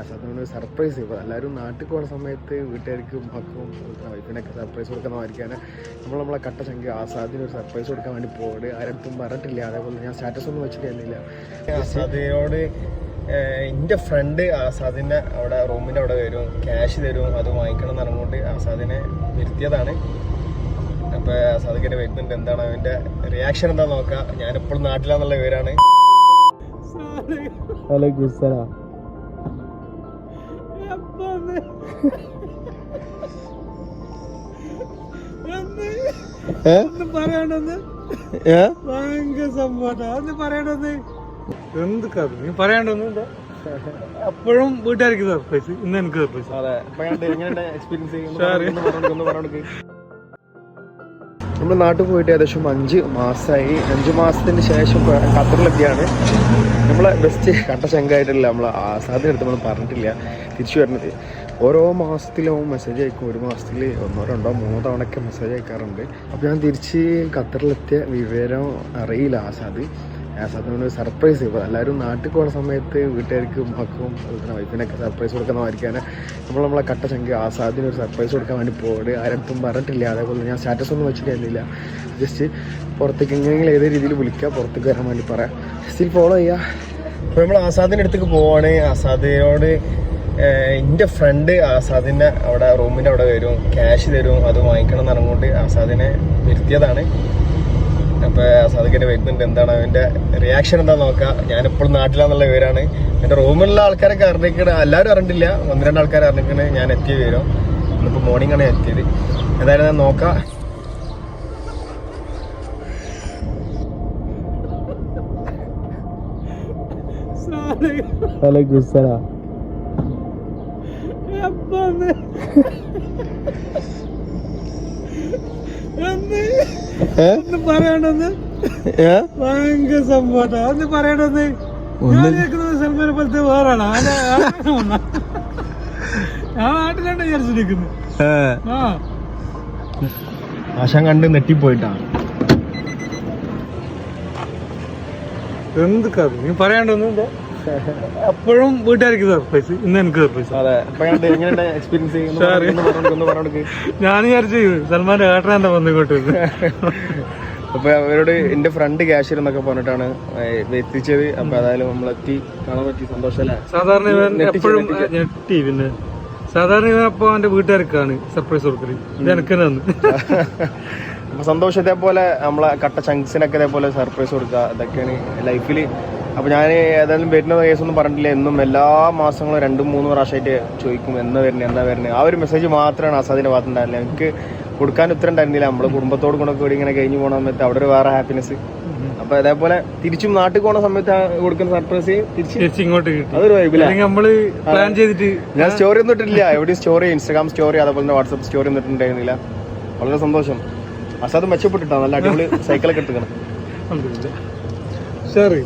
ആസാദിനോട് surprise ഇപ്പോൾ എല്ലാവരും നാട്ടിൽ പോകുന്ന സമയത്ത് വീട്ടുകാർക്കും മക്കും വൈഫിനൊക്കെ സർപ്രൈസ് കൊടുക്കുന്ന മാതിരിക്കാണ് നമ്മൾ നമ്മളെ കട്ട ചങ്കി ആസാദിന് ഒരു സർപ്രൈസ് കൊടുക്കാൻ വേണ്ടി പോകട് ആരടുത്തും പറഞ്ഞിട്ടില്ല. അതേപോലെ ഞാൻ സ്റ്റാറ്റസ് ഒന്നും വെച്ചിട്ടില്ല ആസാദിനോട് എന്റെ ഫ്രണ്ട് ആസാദിനെ അവിടെ റൂമിന്റെ അവിടെ വരും. ക്യാഷ് തരും. അത് വാങ്ങിക്കണം എന്ന് പറഞ്ഞുകൊണ്ട് ആസാദിനെ വരുത്തിയതാണ് അപ്പോൾ ആസാദിക്കന്റെ വരുന്നുണ്ട്. എന്താണ് അവന്റെ റിയാക്ഷൻ എന്താ നോക്കാം. ഞാൻ എപ്പോഴും നാട്ടിലാന്നുള്ള പേരാണ് ഹലോ ഗുസല എന്ത് കഥ? നീ പറയണ്ടൊന്നും അപ്പോഴും വീട്ടുകാർക്ക് സർപ്രൈസ് ഇന്ന് എനിക്ക്. നമ്മൾ നാട്ടിൽ പോയിട്ട് ഏകദേശം അഞ്ച് മാസമായി അഞ്ച് മാസത്തിന് ശേഷം ഖത്തറിലെത്തിയാണ്. നമ്മളെ ബെസ്റ്റ് കട്ട ശങ്കായിട്ടില്ല നമ്മൾ ആസാദിനടുത്ത് നമ്മൾ പറഞ്ഞിട്ടില്ല. തിരിച്ചു വരുന്നത് ഓരോ മാസത്തിലും മെസ്സേജ് അയക്കും. ഒരു മാസത്തിൽ ഒന്നോ രണ്ടോ മൂന്നോ തവണയൊക്കെ മെസ്സേജ് അയക്കാറുണ്ട്. അപ്പോൾ ഞാൻ തിരിച്ച് ഖത്തറിലെത്തിയ വിവരം അറിയില്ല ആസാദ്. ആസാദിനോട് സർപ്രൈസ് ഇപ്പോൾ എല്ലാവരും നാട്ടിൽ പോകുന്ന സമയത്ത് വീട്ടുകാർക്കും മക്കും അതുപോലെ വൈഫിനൊക്കെ സർപ്രൈസ് കൊടുക്കുന്ന വായിക്കാൻ നമ്മൾ നമ്മളെ കട്ട ചങ്കി ആസാദിന് ഒരു സർപ്രൈസ് കൊടുക്കാൻ വേണ്ടി പോകുന്നത് ആരെടുത്തും പറഞ്ഞിട്ടില്ല. അതേപോലെ ഞാൻ സ്റ്റാറ്റസ് ഒന്നും വെച്ചിട്ടില്ല. ജസ്റ്റ് പുറത്തേക്ക് എങ്ങനെയെങ്കിലും ഏത് രീതിയിൽ വിളിക്കുക പുറത്തേക്ക് വരാൻ വേണ്ടി പറയാം. സ്റ്റിൽ ഫോളോ ചെയ്യുക അപ്പോൾ നമ്മൾ ആസാദിന്റെ അടുത്തേക്ക് പോവാണ്. ആസാദിനോട് എന്റെ ഫ്രണ്ട് ആസാദിനെ അവിടെ റൂമിന്റെ അവിടെ വരും ക്യാഷ് തരും അത് വാങ്ങിക്കണം എന്ന് പറഞ്ഞുകൊണ്ട് ആസാദിനെ വരുത്തിയതാണ് അപ്പോൾ ആസാദിക്കിന്റെ വരുന്നുണ്ട് എന്താണ് അവന്റെ റിയാക്ഷൻ എന്താ ഞാൻ എപ്പോഴും നാട്ടിലാന്നുള്ള പേരാണ് എന്റെ റൂമിലുള്ള ആൾക്കാരൊക്കെ അറിഞ്ഞിരിക്കണ എല്ലാവരും അറിഞ്ഞിട്ടില്ല. ഒന്ന് രണ്ട് ആൾക്കാർ അറിഞ്ഞിരിക്കണേ ഞാൻ എത്തിയ വിവരം. ഇന്നിപ്പോൾ മോർണിംഗ് ആണ് എത്തിയത്. എന്തായാലും ഞാൻ നോക്കാം. ഹലോ ഗുസല ഒന്ന് പറയണമെന്ന് ഭയങ്കര സംഭവം ഒന്ന് പറയണമെന്ന് ഞാൻ കേൾക്കുന്നത് സൽമാനെ പോലത്തെ വേറാണ്. ഞാൻ നാട്ടിലാണ് വിചാരിച്ചിരിക്കുന്നത് ആ ആശാൻ കണ്ട് നെറ്റിപ്പോയിട്ടാണ് എന്ത് കഥ? നീ പറയണ്ടൊന്നും അപ്പോഴും വീട്ടുകാർക്ക് സർപ്രൈസ് ഇന്ന് എനിക്ക് സർപ്രൈസ്. ഞാൻ വിചാരിച്ചു സൽമാന്റെ ഏട്ടനെ വന്നിങ്ങോട്ട് അപ്പൊ അവരോട് എന്റെ ഫ്രണ്ട് ക്യാഷ് എന്നൊക്കെ പറഞ്ഞിട്ടാണ് എത്തിച്ചത്. അപ്പൊ അതായാലും നമ്മളെത്തി. കാണാൻ പറ്റി സന്തോഷമല്ലേ സാധാരണ എപ്പോഴും. ഞെട്ടി പിന്നെ. സാധാരണ അപ്പൊ അവന്റെ വീട്ടുകാർക്കാണ് സർപ്രൈസ് കൊടുക്കൽ. ഇത് എനിക്ക് തന്നെ. അപ്പൊ സന്തോഷം ഇതേപോലെ നമ്മളെ കട്ട ചങ്സിനൊക്കെ ഇതേപോലെ സർപ്രൈസ് കൊടുക്കുക. ഇതൊക്കെയാണ് ലൈഫിൽ അപ്പൊ ഞാൻ ഏതായാലും വരുന്ന കേസൊന്നും പറഞ്ഞിട്ടില്ല. എന്നും എല്ലാ മാസങ്ങളും രണ്ടും മൂന്നും പ്രാവശ്യമായിട്ട് ചോദിക്കും എന്ന് വരുന്നത് എന്താ വരുന്നത് ആ ഒരു മെസ്സേജ് മാത്രമാണ് അസാദിന്റെ ഭാഗത്തുണ്ടായിരുന്നത് എനിക്ക് കൊടുക്കാൻ ഉത്തരം ഉണ്ടായിരുന്നില്ല. നമ്മൾ കുടുംബത്തോട് കൂടെ കൂടി ഇങ്ങനെ കഴിഞ്ഞു പോകണം സമയത്ത് അവിടെ ഒരു വേറെ ഹാപ്പിനെസ് അപ്പൊ അതേപോലെ തിരിച്ചും നാട്ടിൽ പോണ സമയത്ത് കൊടുക്കുന്ന സർപ്രൈസ് തിരിച്ച് തിരിച്ച് ഇങ്ങോട്ട് കിട്ടി. അതൊരു നമ്മൾ പ്ലാൻ ചെയ്തിട്ട് ഞാൻ സ്റ്റോറി ഒന്നും ഇട്ടില്ല എവിടെയും സ്റ്റോറി ഇൻസ്റ്റാഗ്രാം സ്റ്റോറി അതേപോലെ തന്നെ വാട്സപ്പ് സ്റ്റോറി ഒന്നും ഇട്ടിട്ടുണ്ടായിരുന്നില്ല. വളരെ സന്തോഷം. അസാദ് മെച്ചപ്പെട്ടിട്ടാ. നല്ല അടിപൊളി സൈക്കിളൊക്കെ എടുക്കണം ശരി